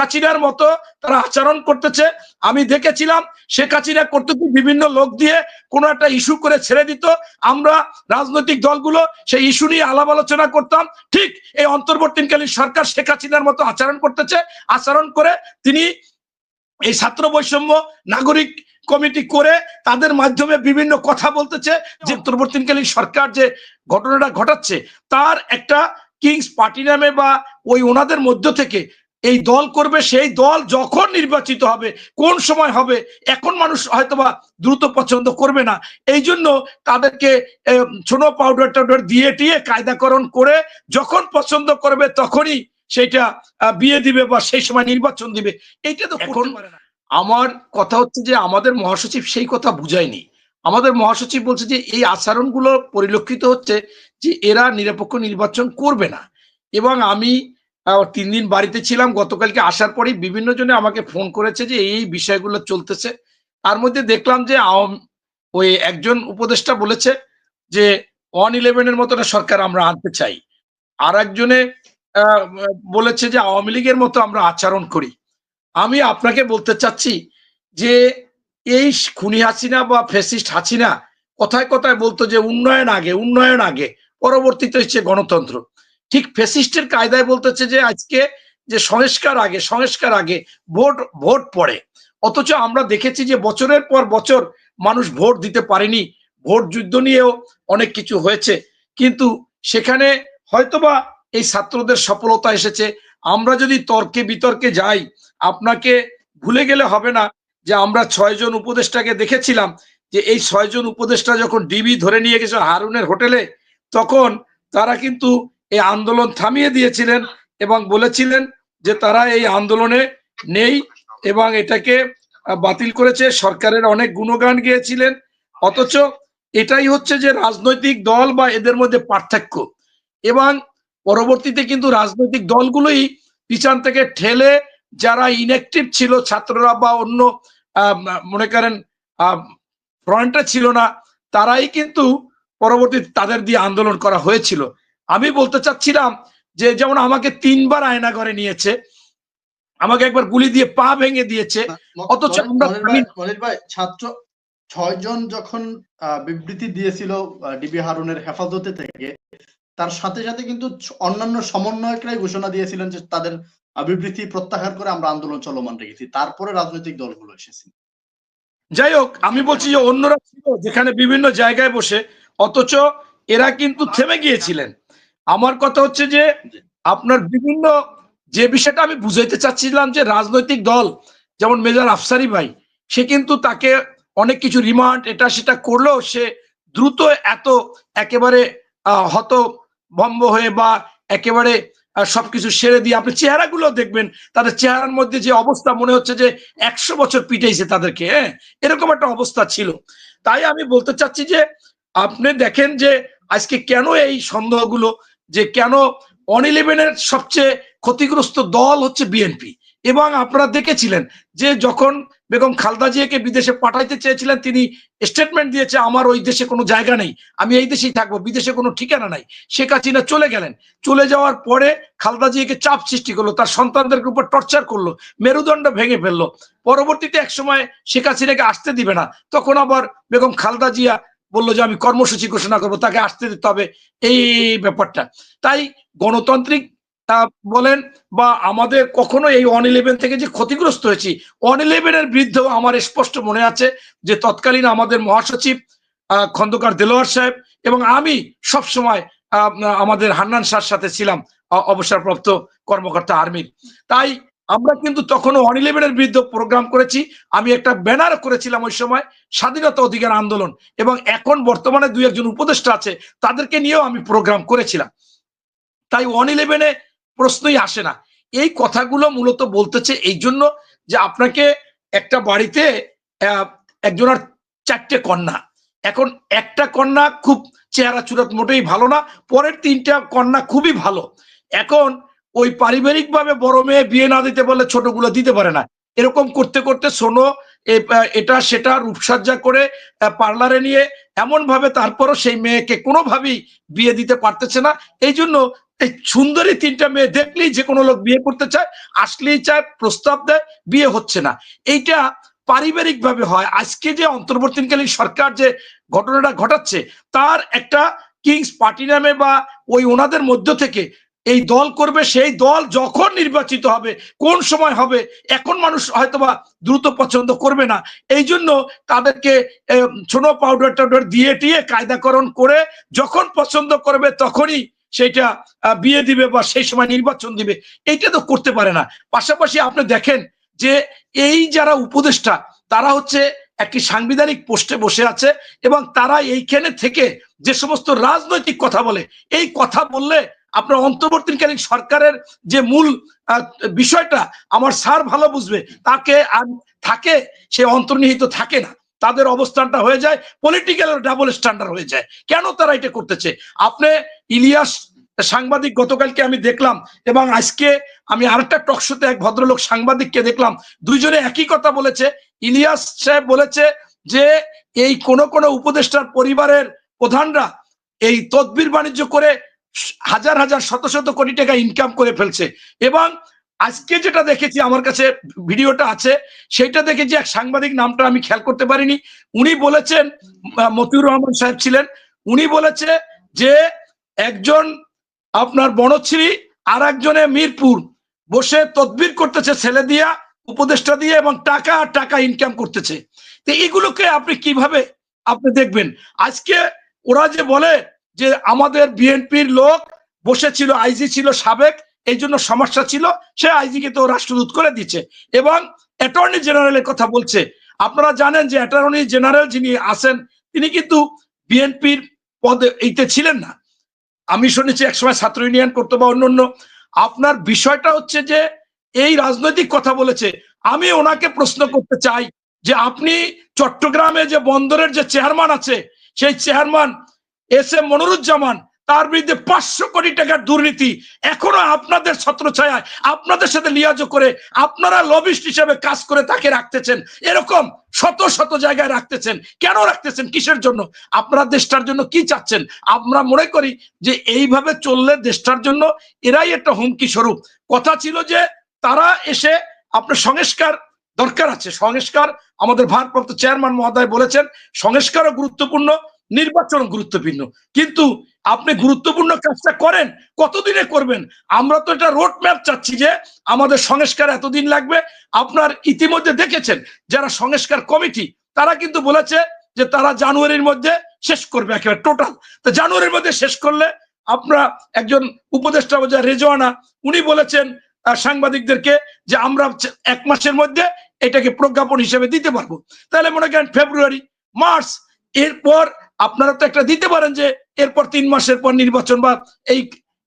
হাসিনার মতো তারা আচরণ করতেছে। আমি দেখেছিলাম শেখ হাসিনা করতে বিভিন্ন লোক দিয়ে কোনো একটা ইস্যু করে ছেড়ে দিত। আমরা রাজনৈতিক দলগুলো সেই ইস্যু নিয়ে আলাপ আলোচনা করতাম। ঠিক এই অন্তর্বর্তীকালীন সরকার শেখ হাসিনার মতো আচরণ করতেছে। আচরণ করে তিনি এই ছাত্র বৈষম্য নাগরিক কমিটি করে তাদের মাধ্যমে বিভিন্ন কথা বলতেছে। যে অন্তর্বর্তীকালীন সরকার যে ঘটনাটা ঘটাচ্ছে, তার একটা কিংস পার্টি নামে বা ওই ওনাদের মধ্য থেকে এই দল করবে সেই দল যখন নির্বাচিত হবে কোন সময় হবে এখন মানুষ হয়তোবা দ্রুত পছন্দ করবে না। এই জন্য তাদেরকে ছোনো পাউডার টাউডার দিয়ে টিয়ে কায়দাকরণ করে যখন পছন্দ করবে তখনই সেটা বিয়ে দিবে বা সেই সময় নির্বাচন দিবে। এইটা তো এখন আমার কথা হচ্ছে যে আমাদের মহাসচিব সেই কথা বুঝায়নি। আমাদের মহাসচিব বলছে যে এই আচরণগুলো পরিলক্ষিত হচ্ছে যে এরা নিরপেক্ষ নির্বাচন করবে না। এবং আমি তিন দিন বাড়িতে ছিলাম। গতকালকে আসার পরেই বিভিন্ন জনে আমাকে ফোন করেছে যে এই বিষয়গুলো চলতেছে। তার মধ্যে দেখলাম যে ওই একজন উপদেষ্টা বলেছে যে ওয়ান ইলেভেনের মতো সরকার আমরা আনতে চাই। আর একজনে বলেছে যে আওয়ামী লীগের মতো আমরা আচরণ করি। আমি আপনাকে বলতে চাচ্ছি যে এই খুনি হাসিনা বা ফেসিস্ট হাসিনা কথায় কথায় বলতো যে উন্নয়ন আগে উন্নয়ন আগে, পরবর্তীতে হচ্ছে গণতন্ত্র। ঠিক ফেসিস্টের কায়দায় বলতেছে যে আজকে যে সংস্কার আগে সংস্কার আগে ভোট ভোট পড়ে অথচ আমরা দেখেছি যে বছরের পর বছর মানুষ ভোট দিতে পারেনি। ভোট যুদ্ধ নিয়েও অনেক কিছু হয়েছে। কিন্তু সেখানে হয়তোবা এই ছাত্রদের সফলতা এসেছে। আমরা যদি তর্কে বিতর্কে যাই, আপনাকে ভুলে গেলে হবে না যে আমরা ছয়জন উপদেষ্টাকে দেখেছিলাম যে এই ছয়জন উপদেষ্টা যখন ডিবি ধরে নিয়ে গেছে হারুনের হোটেলে, তখন তারা কিন্তু এই আন্দোলন থামিয়ে দিয়েছিলেন এবং বলেছিলেন যে তারা এই আন্দোলনে নেই এবং এটাকে বাতিল করেছে। সরকারের অনেক গুণগান গিয়েছিলেন। অথচ এটাই হচ্ছে যে রাজনৈতিক দল বা এদের মধ্যে পার্থক্য। এবং পরবর্তীতে কিন্তু রাজনৈতিক দলগুলোই পিছন থেকে ঠেলে যারা ইনঅ্যাক্টিভ ছিল, ছাত্ররা বা অন্য মনে করেন ফ্রন্টে ছিল না, তারাই কিন্তু পরবর্তীতে তাদের দিয়ে আন্দোলন করা হয়েছিল। আমি বলতে চাচ্ছিলাম যে যেমন আমাকে তিনবার আয়না করে নিয়েছে আমাকে একবার গুলি দিয়ে পা ভেঙে দিয়েছে অথচ আমরা ভাই- ছাত্র ছয়জন যখন বিবৃতি দিয়েছিল ডিবি হারুনের হেফাজতে থেকে তার সাথে সাথে কিন্তু অন্যান্য সমন্বয়করাই ঘোষণা দিয়েছিলেন যে তাদের বিবৃতি প্রত্যাহার করে আমরা আন্দোলন চলমান রেখেছি। তারপরে রাজনৈতিক দলগুলো এসেছে। যাই হোক আমি বলছি যে অন্যরা ছিল যেখানে বিভিন্ন জায়গায় বসে অথচ এরা কিন্তু থেমে গিয়েছিলেন। আমার কথা হচ্ছে যে আপনার বিভিন্ন যে বিষয়টা আমি বুঝাইতে চাচ্ছিলাম যে রাজনৈতিক দল যেমন মেজর আফসারি ভাই সে কিন্তু তাকে অনেক কিছু রিমান্ড এটা সেটা করলেও সে দ্রুত এত একেবারে আহ, হত ভম্ব হয়ে বা একেবারে সবকিছু সেরে দিয়ে আপনি চেহারাগুলো দেখবেন তাদের চেহারার মধ্যে যে অবস্থা মনে হচ্ছে যে একশো বছর পিটাইছে তাদেরকে হ্যাঁ? এরকম একটা অবস্থা ছিল। তাই আমি বলতে চাচ্ছি যে আপনি দেখেন যে আজকে কেন এই সন্দেহগুলো যে কেন অন ইলেভেনের সবচেয়ে ক্ষতিগ্রস্ত দল হচ্ছে বিএনপি। এবং আপনারা দেখেছিলেন যে যখন বেগম খালদা জিয়াকে বিদেশে পাঠাইতে চেয়েছিলেন, তিনি স্টেটমেন্ট দিয়েছে, আমার ওই দেশে কোনো জায়গা নেই, আমি এই দেশেই থাকব, বিদেশে কোনো ঠিকানা নাই। শেখ হাসিনা চলে গেলেন। চলে যাওয়ার পরে খালদা জিয়াকে চাপ সৃষ্টি করল, তার সন্তানদের উপর টর্চার করল, মেরুদণ্ড ভেঙে ফেলল। পরবর্তীতে এক সময় শেখ হাসিনাকে আসতে দিবে না, তখন আবার বেগম খালদা জিয়া বলল যে আমি কর্মসূচি ঘোষণা করব, তাকে আসতে দিতে হবে, এই ব্যাপারটা। তাই গণতান্ত্রিক বলেন বা আমাদের কখনো এই ওয়ান ইলেভেন থেকে যে ক্ষতিগ্রস্ত হয়েছি ওয়ান ইলেভেনের বিরুদ্ধেও আমার স্পষ্ট মনে আছে যে তৎকালীন আমাদের মহাসচিব খন্দকার দেলোয়ার সাহেব এবং আমি সব সময় আমাদের হান্নান শাহর সাথে ছিলাম অবসরপ্রাপ্ত কর্মকর্তা আর্মির। তাই আমরা কিন্তু তখনও ওয়ান ইলেভেনের বিরুদ্ধে প্রোগ্রাম করেছি। আমি একটা ব্যানার করেছিলাম ওই সময়, স্বাধীনতা অধিকার আন্দোলন, এবং এখন বর্তমানে দুই একজন উপদেষ্টা আছে, তাদেরকে নিয়েও আমি প্রোগ্রাম করেছিলাম। তাই ওয়ান ইলেভেনে প্রশ্নই আসে না। এই কথাগুলো মূলত বলতেছে এই জন্য যে আপনাকে একটা বাড়িতে একজনের চারটে কন্যা। এখন একটা কন্যা খুব চেহারা চুরাত মোটেই ভালো না, পরের তিনটা কন্যা খুবই ভালো। এখন ওই পারিবারিক ভাবে বড় মেয়ে বিয়ে না দিতে বললে ছোটগুলো দিতে পারে না। এরকম করতে করতে শোনো এটা, সেটা রূপসজ্জা করে পার্লারে নিয়ে এমন ভাবে তারপরও সেই মেয়েকে কোনোভাবেই বিয়ে দিতে পারতেছে না। এই জন্য এই সুন্দরী তিনটা মেয়ে দেখলেই যে কোনো লোক বিয়ে করতে চায়, আসলেই চায়, প্রস্তাব দেয়, বিয়ে হচ্ছে না। এইটা পারিবারিক ভাবে হয়। আজকে যে অন্তর্বর্তীকালীন সরকার যে ঘটনাটা ঘটাচ্ছে, তার একটা কিংস পার্টি নামে বা ওই ওনাদের মধ্য থেকে এই দল করবে, সেই দল যখন নির্বাচিত হবে, কোন সময় হবে, এখন মানুষ হয়তোবা দ্রুত পছন্দ করবে না। এই জন্য তাদেরকে ছোট পাউডার টাউডার দিয়ে টিয়ে কায়দাকরণ করে যখন পছন্দ করবে তখনই সেটা বিয়ে দিবে বা সেই সময় নির্বাচন দিবে। এইটা তো করতে পারে না। পাশাপাশি আপনি দেখেন যে এই যারা উপদেষ্টা, তারা হচ্ছে একটি সাংবিধানিক পোস্টে বসে আছে এবং তারা এইখানে থেকে যে সমস্ত রাজনৈতিক কথা বলে, এই কথা বললে আপনার অন্তর্বর্তীকালীন সরকারের যে মূল বিষয়টা, আমার স্যার ভালো বুঝবে, তাকে থাকে, সে অন্তর্নিহিত থাকে না। তাদের অবস্থানটা হয়ে যায় পলিটিক্যাল ডাবল স্ট্যান্ডার্ড হয়ে যায়। কেন তারা এটা করতেছে? আপনি ইলিয়াস সাংবাদিক গতকালকে আমি দেখলাম, এবং আজকে আমি আরেকটা টক শোতে এক ভদ্রলোক সাংবাদিককে দেখলাম, দুইজনে একই কথা বলেছে। ইলিয়াস সাহেব বলেছে যে, এই কোন কোন উপদেষ্টার পরিবারের প্রধানরা এই তদবির বাণিজ্য করে হাজার হাজার, শত শত কোটি টাকা ইনকাম করে ফেলছে। এবং আজকে যেটা দেখেছি, আমার কাছে ভিডিওটা আছে সেটা দেখেছি এক সাংবাদিক, নামটা আমি খেয়াল করতে পারিনি। উনি বলেছেন মতিউর রহমান সাহেব ছিলেন, উনি বলেছে যে একজন আপনার বনশ্রী আর একজনে মিরপুর বসে তদবির করতেছে, ছেলে দিয়া, উপদেষ্টা দিয়ে, এবং টাকা টাকা ইনকাম করতেছে। তো এগুলোকে আপনি কীভাবে আপনি দেখবেন? আজকে ওরা যে বলে যে আমাদের বিএনপির লোক বসেছিল, আইজি ছিল সাবেক, এই জন্য সমস্যা ছিল, সে আইজিকে তো রাষ্ট্রদূত করে দিচ্ছে। এবং অ্যাটর্নি জেনারেলের কথা বলছে। আপনারা জানেন যে অ্যাটর্নি জেনারেল যিনি আছেন, তিনি কিন্তু বিএনপির পদে এইতে ছিলেন না। আমি শুনেছি একসময় ছাত্র ইউনিয়ন করতো বা অন্যান্য আপনার বিষয়টা হচ্ছে যে এই রাজনৈতিক কথা বলেছে। আমি ওনাকে প্রশ্ন করতে চাই যে আপনি চট্টগ্রামে যে বন্দরের যে চেয়ারম্যান আছে, সেই চেয়ারম্যান এস এম মনিরুজ্জামান, তার বিরুদ্ধে পাঁচশো কোটি টাকার দুর্নীতি এখনও আপনাদের ছত্রছায়ায়, আপনাদের সাথে লিয়াজো করে আপনারা লবিস্ট হিসেবে কাজ করে তাকে রাখতেছেন, এরকম শত শত জায়গায় রাখতেছেন। কেন রাখতেছেন? কিসের জন্য? আপনারা দেশটার জন্য কি চাচ্ছেন? আমরা মনে করি যে এইভাবে চললে দেশটার জন্য এরাই একটা হুমকি স্বরূপ। কথা ছিল যে তারা এসে আপনার সংস্কার দরকার আছে। সংস্কার আমাদের ভারপ্রাপ্ত চেয়ারম্যান মহোদয় বলেছেন, সংস্কারও গুরুত্বপূর্ণ নির্বাচন গুরুত্বপূর্ণ। কিন্তু আপনি গুরুত্বপূর্ণ কাজটা করেন, কতদিনে করবেন? আমরা তো এটা রোড ম্যাপ চাচ্ছি যে আমাদের সংস্কার এতদিন লাগবে। আপনার ইতিমধ্যে দেখেছেন যারা সংস্কার কমিটি, তারা কিন্তু বলেছে যে তারা জানুয়ারির মধ্যে শেষ করবে একেবারে টোটাল তো জানুয়ারির মধ্যে শেষ করলে আপনারা একজন উপদেষ্টা বোঝা রেজওয়ানা, উনি বলেছেন সাংবাদিকদেরকে যে আমরা এক মাসের মধ্যে এটাকে প্রজ্ঞাপন হিসেবে দিতে পারব। তাহলে মনে করেন ফেব্রুয়ারি, মার্চ, এরপর আপনারা তো একটা দিতে পারেন যে এরপর তিন মাসের পর নির্বাচন বা এই,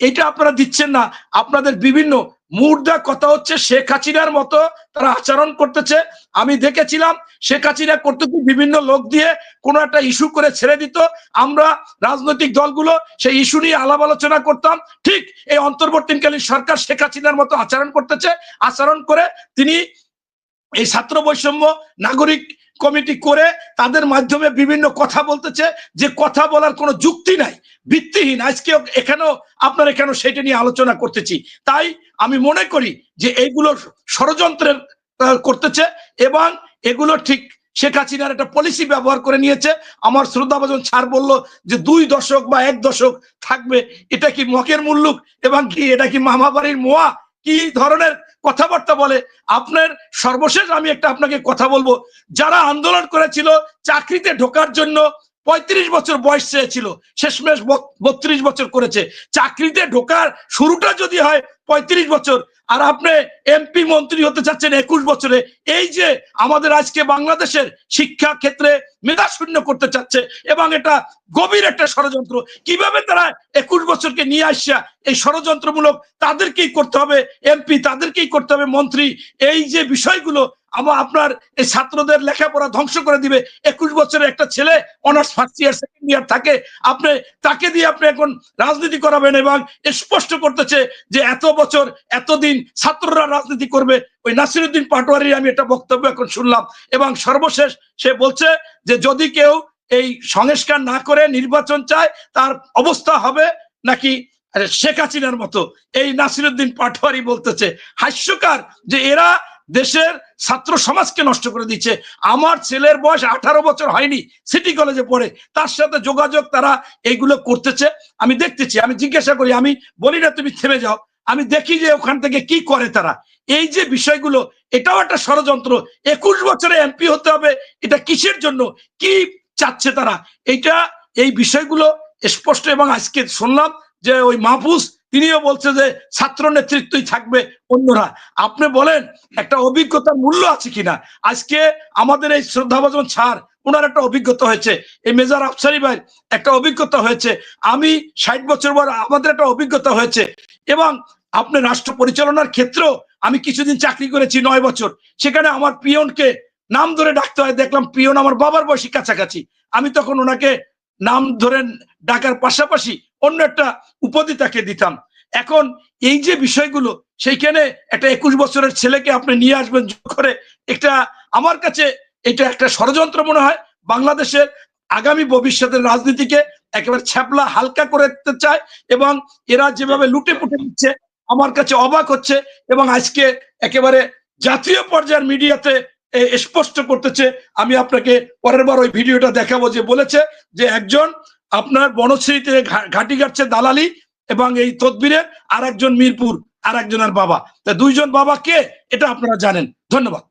এইটা আপনারা দিচ্ছেন না। আপনাদের বিভিন্ন মুর্দা কথা হচ্ছে, শেখ হাসিনার মতো তারা আচরণ করতেছে। আমি দেখেছিলাম শেখ হাসিনা করতে বিভিন্ন লোক দিয়ে কোনো একটা ইস্যু করে ছেড়ে দিত। আমরা রাজনৈতিক দলগুলো সেই ইস্যু নিয়ে আলাপ আলোচনা করতাম। ঠিক এই অন্তর্বর্তীকালীন সরকার শেখ হাসিনার মতো আচরণ করতেছে। আচরণ করে তিনি এই ছাত্র বৈষম্য, নাগরিক কমিটি করে তাদের মাধ্যমে বিভিন্ন কথা বলতেছে। যে কথা বলার কোনো যুক্তি নাই, ভিত্তিহীন। আজকে এখানেও আপনার এখানেও সেটা নিয়ে আলোচনা করতেছি। তাই আমি মনে করি যে এইগুলো ষড়যন্ত্রের করতেছে এবং এগুলো ঠিক শেখ হাসিনার একটা পলিসি ব্যবহার করে নিয়েছে। আমার শ্রদ্ধাভাজন ছাড় বলল যে দুই দশক বা এক দশক থাকবে, এটা কি মকের মুল্লুক এবং কি, এটা কি মামা বাড়ির মোয়া? কি ধরনের কথাবার্তা বলে। আপনার সর্বশেষ আমি একটা আপনাকে কথা বলব। যারা আন্দোলন করেছিল, চাকরিতে ঢোকার জন্য পঁয়ত্রিশ বছর বয়স চেয়েছিল, শেষমেশ বত্রিশ বছর করেছে। চাকরিতে ঢোকার শুরুটা যদি হয় পঁয়ত্রিশ বছর আর আপনি এমপি মন্ত্রী হতে চাচ্ছেন একুশ বছরে, এই যে আমাদের আজকে বাংলাদেশের শিক্ষা ক্ষেত্রে মেধা শূন্য করতে চাচ্ছে এবং এটা গভীর একটা ষড়যন্ত্র, কীভাবে তারা একুশ বছরকে নিয়ে আসিয়া এই ষড়যন্ত্রমূলক তাদেরকেই করতে হবে এমপি তাদেরকেই করতে হবে, মন্ত্রী, এই যে বিষয়গুলো আমার আপনার এই ছাত্রদের লেখাপড়া ধ্বংস করে দিবে। একুশ বছরের একটা ছেলে honours first year second year থাকে। আপনি, তাকে দিয়ে আপনি এখন রাজনীতি করাবেন এবং স্পষ্ট করতেছে যে এত বছর, এতদিন ছাত্ররা রাজনীতি করবে। ওই নাসিরুদ্দিন পাটোয়ারির আমি একটা বক্তব্য এখন শুনলাম এবং সর্বশেষ সে বলছে যে যদি কেউ এই সংস্কার না করে নির্বাচন চায়, তার অবস্থা হবে নাকি শেখ হাসিনার মতো। এই নাসিরুদ্দিন পাটোয়ারি বলতেছে, হাস্যকার যে এরা দেশের ছাত্র সমাজকে নষ্ট করে দিচ্ছে। আমার ছেলের বয়স আঠারো বছর হয়নি, সিটি কলেজে পড়ে। তার সাথে যোগাযোগ তারা এইগুলো করতেছে। আমি দেখতেছি, আমি জিজ্ঞাসা করি, আমি বলি না তুমি থেমে যাও। আমি দেখি যে ওখান থেকে কি করে তারা। এই যে বিষয়গুলো, এটাও একটা ষড়যন্ত্র। একুশ বছরে এমপি হতে হবে, এটা কিসের জন্য? কি চাচ্ছে তারা? এটা এই বিষয়গুলো স্পষ্ট এবং আজকে শুনলাম যে ওই মাহফুজ তিনিও বলছে যে ছাত্র নেতৃত্বই থাকবে অন্যরা। আপনি বলেন, একটা অভিজ্ঞতার মূল্য আছে কিনা? আজকে আমাদের এই শ্রদ্ধাভাজন ছাড় ওনার একটা অভিজ্ঞতা হয়েছে। এই মেজর আফসারি ভাই একটা অভিজ্ঞতা হয়েছে। আমি ষাট বছর পর আমাদের একটা অভিজ্ঞতা হয়েছে। এবং আপনি রাষ্ট্র পরিচালনার ক্ষেত্রেও আমি কিছুদিন চাকরি করেছি নয় বছর। সেখানে আমার পিয়নকে নাম ধরে ডাকতে হয়, দেখলাম পিয়ন আমার বাবার বয়সী কাছাকাছি। আমি তখন ওনাকে নাম ধরে ডাকার পাশাপাশি অন্য একটা উপাধি তাকে দিতাম। এখন এই যে বিষয়গুলো, সেইখানে একটা একুশ বছরের ছেলেকে আপনি নিয়ে আসবেন করে একটা আমার কাছে এটা একটা ষড়যন্ত্র মনে হয়। বাংলাদেশের আগামী ভবিষ্যতের রাজনীতিকে একেবারে ছ্যাপলা হালকা করে দিতে চায় এবং এরা যেভাবে লুটে পুটে দিচ্ছে আমার কাছে অবাক হচ্ছে এবং আজকে একেবারে জাতীয় পর্যায়ের মিডিয়াতে স্পষ্ট করতেছে। আমি আপনাকে পরের বার ওই ভিডিওটা দেখাবো যে বলেছে যে একজন আপনার বনশ্রীতে ঘাটি ঘাটছে দালালি এবং এই তদবিরে আর একজন মিরপুর আর একজনের বাবা। তা দুইজন বাবা কে? এটা আপনারা জানেন। ধন্যবাদ।